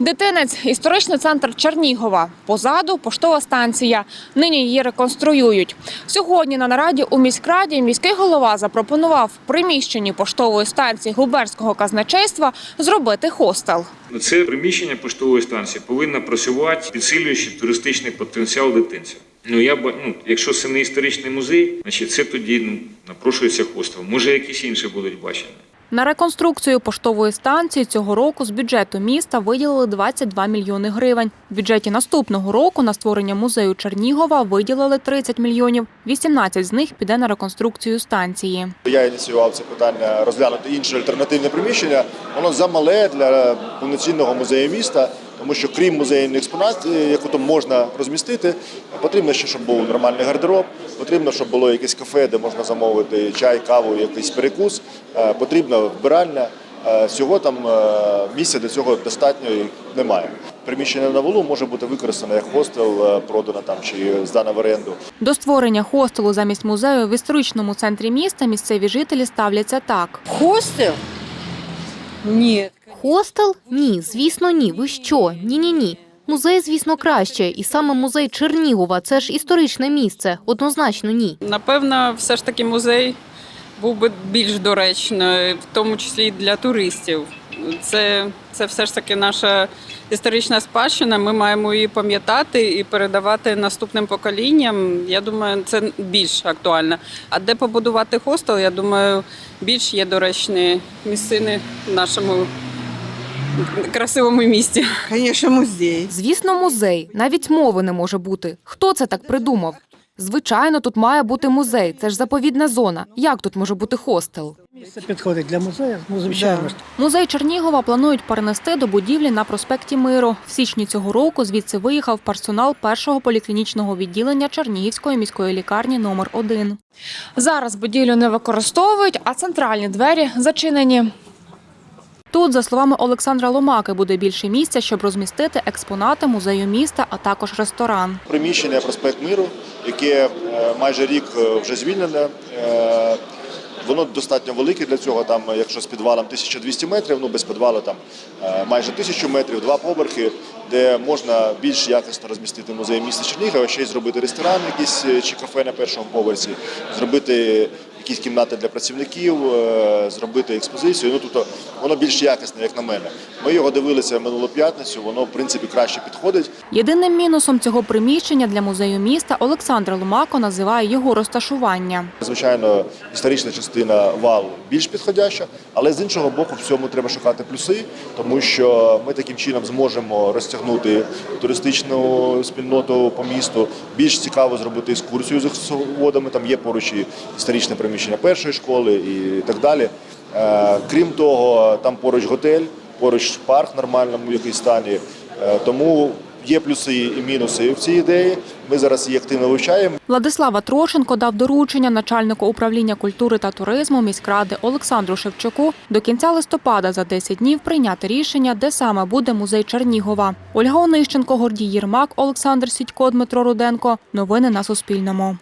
Дитинець історичний центр Чернігова. Позаду поштова станція. Нині її реконструюють. Сьогодні на нараді у міськраді міський голова запропонував в приміщенні поштової станції губернського казначейства зробити хостел. Це приміщення поштової станції повинно працювати, підсилюючи туристичний потенціал дитинця. Ну я ба- ну, якщо це не історичний музей, значить це тоді ну, напрошується хостел. Може, якісь інші будуть бачені. На реконструкцію поштової станції цього року з бюджету міста виділили 22 мільйони гривень. В бюджеті наступного року на створення музею Чернігова виділили 30 мільйонів. 18 з них піде на реконструкцію станції. Я ініціював це питання розглянути інше альтернативне приміщення. Воно замале для повноцінного музею міста, тому що крім музейної експонації, яку там можна розмістити, потрібно ще, щоб був нормальний гардероб, потрібно, щоб було якесь кафе, де можна замовити чай, каву, якийсь перекус. Е, Потрібна вбиральня. Е, Всього там е, місця для цього достатньо і немає. Приміщення на волу може бути використане як хостел, продано там чи здане в оренду. До створення хостелу замість музею в історичному центрі міста місцеві жителі ставляться так. Хостел? Нет. Хостел? Ні, звісно, ні. Ви що? Ні, ні, ні. Музей, звісно, краще, і саме музей Чернігова це ж історичне місце. Однозначно, ні. Напевно, все ж таки музей був би більш доречним, в тому числі для туристів. Це, це все ж таки наша історична спадщина. Ми маємо її пам'ятати і передавати наступним поколінням. Я думаю, це більш актуально. А де побудувати хостел, я думаю, більш є доречні місцини в нашому красивому місті. Конечно, музей. Звісно, музей. Навіть мови не може бути. Хто це так придумав? Звичайно, тут має бути музей. Це ж заповідна зона. Як тут може бути хостел? Це підходить для музею, ну звичайно. ж. Музей Чернігова планують перенести до будівлі на проспекті Миру. В січні цього року звідси виїхав персонал першого поліклінічного відділення Чернігівської міської лікарні номер 1 Зараз будівлю не використовують, а центральні двері зачинені. Тут, за словами Олександра Ломаки, буде більше місця, щоб розмістити експонати музею міста, а також ресторан. приміщення проспект Миру, яке е, майже рік е, вже звільнене. Е, Воно достатньо велике для цього. Там, якщо з підвалом 1200 метрів, ну без підвалу там майже 1000 метрів, два поверхи, де можна більш якісно розмістити музей міста Чернігова, ще й зробити ресторан, якийсь чи кафе на першому поверсі, зробити якісь кімнати для працівників, е, зробити експозицію. Ну тобто воно більш якісне, як на мене. Ми його дивилися минулу п'ятницю. Воно в принципі краще підходить. Єдиним мінусом цього приміщення для музею міста Олександр Ломако називає його розташування. Звичайно, історична частина вал більш підходяща, але з іншого боку, в цьому треба шукати плюси, тому що ми таким чином зможемо розтягнути туристичну спільноту по місту. Більш цікаво зробити екскурсію з екскурсоводами. Там є поруч історичне приміщення першої школи і так далі. Е, Крім того, там поруч готель, поруч парк в нормальному якийсь стані. Е, Тому є плюси і мінуси в цій ідеї. Ми зараз її активно вивчаємо. Владислава Трошенко дав доручення начальнику управління культури та туризму міськради Олександру Шевчуку до кінця листопада за 10 днів прийняти рішення, де саме буде музей Чернігова. Ольга Онищенко, Гордій Єрмак, Олександр Сідько, Дмитро Руденко. Новини на Суспільному.